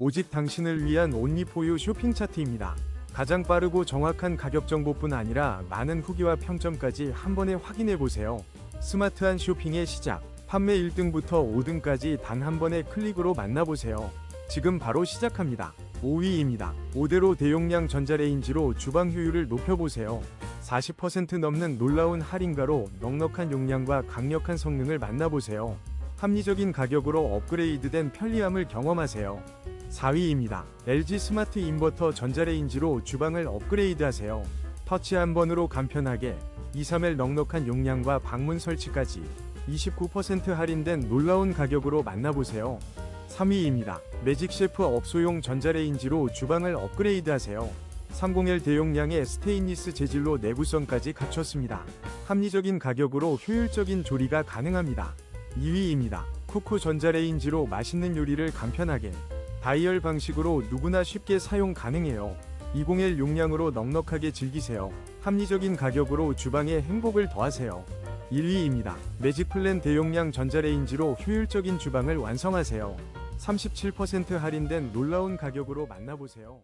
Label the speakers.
Speaker 1: 오직 당신을 위한 온리포유 쇼핑 차트입니다. 가장 빠르고 정확한 가격 정보뿐 아니라 많은 후기와 평점까지 한 번에 확인해 보세요. 스마트한 쇼핑의 시작. 판매 1등부터 5등까지 단 한 번의 클릭으로 만나보세요. 지금 바로 시작합니다. 5위입니다. 5대로 대용량 전자레인지로 주방 효율을 높여보세요. 40% 넘는 놀라운 할인가로 넉넉한 용량과 강력한 성능을 만나보세요. 합리적인 가격으로 업그레이드된 편리함을 경험하세요. 4위입니다. LG 스마트 인버터 전자레인지로 주방을 업그레이드하세요. 터치 한 번으로 간편하게 2, 3일 넉넉한 용량과 방문 설치까지 29% 할인된 놀라운 가격으로 만나보세요. 3위입니다. 매직 셰프 업소용 전자레인지로 주방을 업그레이드하세요. 301 대용량의 스테인리스 재질로 내구성까지 갖췄습니다. 합리적인 가격으로 효율적인 조리가 가능합니다. 2위입니다. 쿠쿠 전자레인지로 맛있는 요리를 간편하게 다이얼 방식으로 누구나 쉽게 사용 가능해요. 201 용량으로 넉넉하게 즐기세요. 합리적인 가격으로 주방에 행복을 더하세요. 1위입니다. 매직 플랜 대용량 전자레인지로 효율적인 주방을 완성하세요. 37% 할인된 놀라운 가격으로 만나보세요.